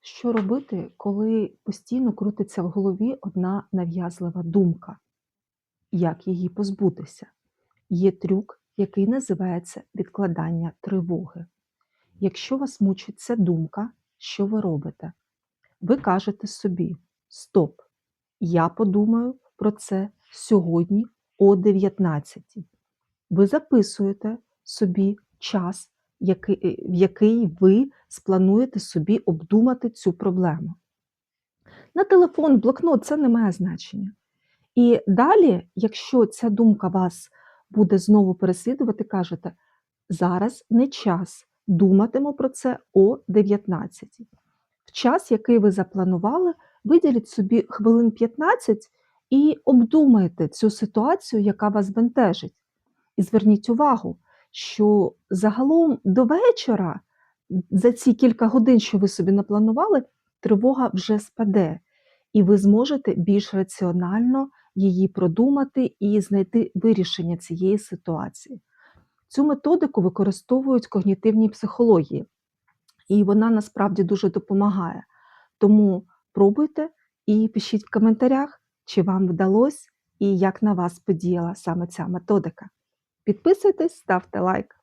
Що робити, коли постійно крутиться в голові одна нав'язлива думка? Як її позбутися? Є трюк, який називається відкладання тривоги. Якщо вас мучить ця думка, що ви робите? Ви кажете собі: Стоп! Я подумаю про це сьогодні о 19. Ви записуєте собі час, в який ви сплануєте собі обдумати цю проблему. На телефон, блокнот це не має значення. І далі, якщо ця думка вас буде знову переслідувати, кажете, зараз не час, думатиму про це о 19. В час, який ви запланували, виділіть собі хвилин 15 і обдумайте цю ситуацію, яка вас бентежить. І зверніть увагу, що загалом до вечора, за ці кілька годин, що ви собі напланували, тривога вже спаде, і ви зможете більш раціонально її продумати і знайти вирішення цієї ситуації. Цю методику використовують в когнітивній психології, і вона насправді дуже допомагає. Тому пробуйте і пишіть в коментарях, чи вам вдалося і як на вас подіяла саме ця методика. Підписуйтесь, ставте лайк.